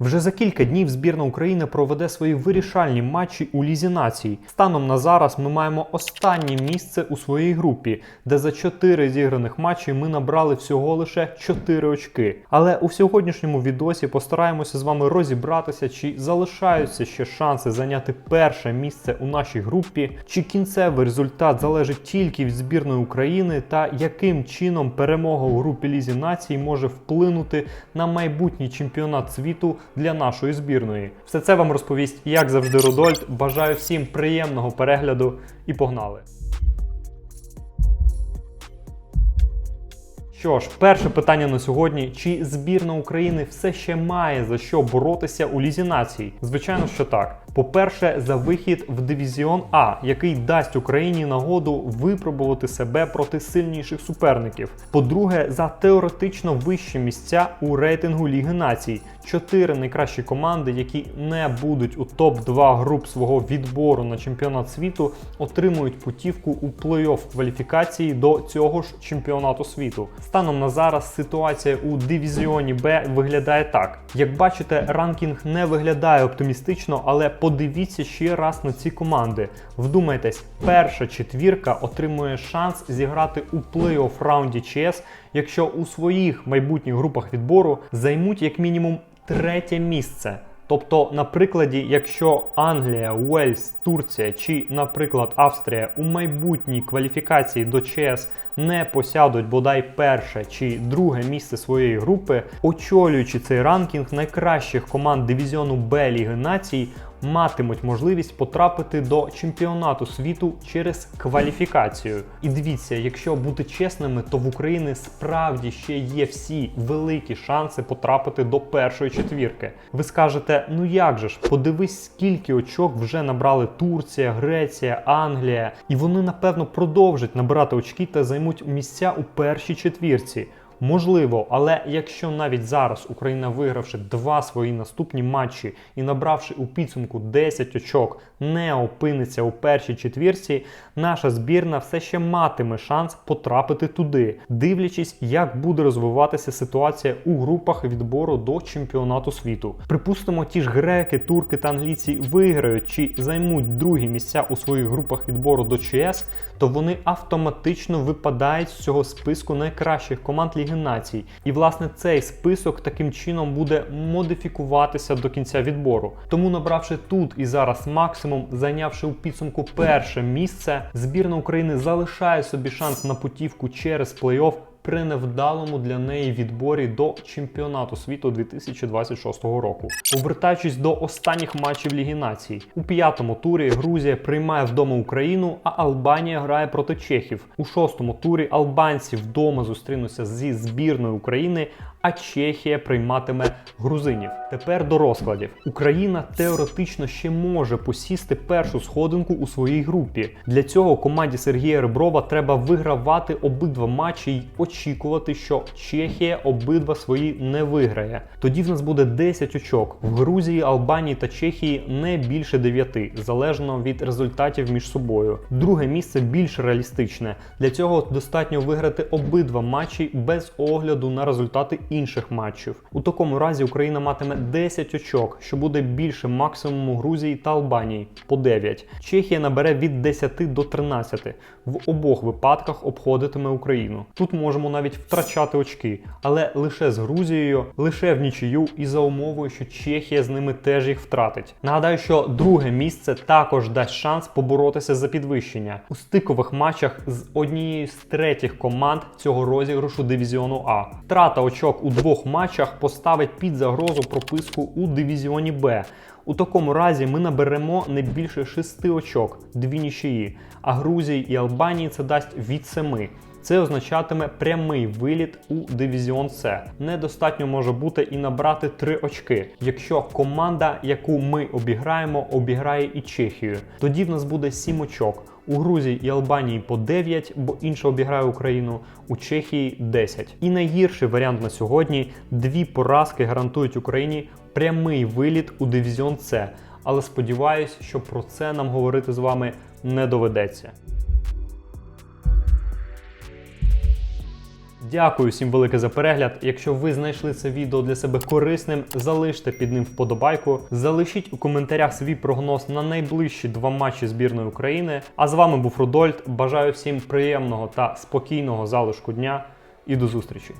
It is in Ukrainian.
Вже за кілька днів збірна України проведе свої вирішальні матчі у Лізі націй. Станом на зараз ми маємо останнє місце у своїй групі, де за 4 зіграних матчі ми набрали всього лише 4 очки. Але у сьогоднішньому відосі постараємося з вами розібратися, чи залишаються ще шанси зайняти перше місце у нашій групі, чи кінцевий результат залежить тільки від збірної України, та яким чином перемога у групі Лізі націй може вплинути на майбутній чемпіонат світу для нашої збірної. Все це вам розповість, як завжди, Рудольд. Бажаю всім приємного перегляду і погнали! Що ж, перше питання на сьогодні: чи збірна України все ще має за що боротися у лізі націй? Звичайно, що так. По-перше, за вихід в дивізіон А, який дасть Україні нагоду випробувати себе проти сильніших суперників. По-друге, за теоретично вищі місця у рейтингу Ліги націй. Чотири найкращі команди, які не будуть у топ-2 груп свого відбору на чемпіонат світу, отримують путівку у плей-офф кваліфікації до цього ж чемпіонату світу. Станом на зараз ситуація у дивізіоні Б виглядає так. Як бачите, ранкінг не виглядає оптимістично, але подивіться ще раз на ці команди. Вдумайтесь, перша четвірка отримує шанс зіграти у плей-офф раунді ЧС, якщо у своїх майбутніх групах відбору займуть як мінімум третє місце. Тобто, на прикладі, якщо Англія, Уельс, Турція чи, наприклад, Австрія у майбутній кваліфікації до ЧС не посядуть бодай перше чи друге місце своєї групи, очолюючи цей ранкінг найкращих команд дивізіону Б Ліги націй, матимуть можливість потрапити до чемпіонату світу через кваліфікацію. І дивіться, якщо бути чесними, то в Україні справді ще є всі великі шанси потрапити до першої четвірки. Ви скажете, ну як же ж, подивись, скільки очок вже набрали Турція, Греція, Англія, і вони напевно продовжать набирати очки та займуть місця у першій четвірці. Можливо, але якщо навіть зараз Україна, вигравши два свої наступні матчі і набравши у підсумку 10 очок, не опиниться у першій четвірці, наша збірна все ще матиме шанс потрапити туди, дивлячись, як буде розвиватися ситуація у групах відбору до чемпіонату світу. Припустимо, ті ж греки, турки та англійці виграють чи займуть другі місця у своїх групах відбору до ЧС, то вони автоматично випадають з цього списку найкращих команд Ліги націй. І власне цей список таким чином буде модифікуватися до кінця відбору. Тому, набравши тут і зараз максимум, зайнявши у підсумку перше місце, збірна України залишає собі шанс на путівку через плей-офф при невдалому для неї відборі до чемпіонату світу 2026 року. Повертаючись до останніх матчів Ліги націй, у п'ятому турі Грузія приймає вдома Україну, а Албанія грає проти Чехів. У шостому турі албанці вдома зустрінуться зі збірною України. А Чехія прийматиме грузинів. Тепер до розкладів. Україна теоретично ще може посісти першу сходинку у своїй групі. Для цього команді Сергія Реброва треба вигравати обидва матчі й очікувати, що Чехія обидва свої не виграє. Тоді в нас буде 10 очок. В Грузії, Албанії та Чехії не більше 9, залежно від результатів між собою. Друге місце більш реалістичне. Для цього достатньо виграти обидва матчі без огляду на результати інших матчів. У такому разі Україна матиме 10 очок, що буде більше максимуму Грузії та Албанії по 9. Чехія набере від 10 до 13. В обох випадках обходитиме Україну. Тут можемо навіть втрачати очки, але лише з Грузією, лише в нічию і за умовою, що Чехія з ними теж їх втратить. Нагадаю, що друге місце також дасть шанс поборотися за підвищення у стикових матчах з однією з третіх команд цього розіграшу дивізіону А. Втрата очок у двох матчах поставить під загрозу прописку у дивізіоні Б. У такому разі ми наберемо не більше 6 очок, дві нічиї, а Грузії і Албанії це дасть від 7. Це означатиме прямий виліт у дивізіон С. Недостатньо може бути і набрати 3 очки, якщо команда, яку ми обіграємо, обіграє і Чехію. Тоді в нас буде 7 очок. У Грузії і Албанії по 9, бо інша обіграє Україну, у Чехії 10. І найгірший варіант на сьогодні дві поразки гарантують Україні прямий виліт у дивізіон С. Але сподіваюсь, що про це нам говорити з вами не доведеться. Дякую всім велике за перегляд. Якщо ви знайшли це відео для себе корисним, залиште під ним вподобайку. Залишіть у коментарях свій прогноз на найближчі два матчі збірної України. А з вами був Рудольд. Бажаю всім приємного та спокійного залишку дня і до зустрічі.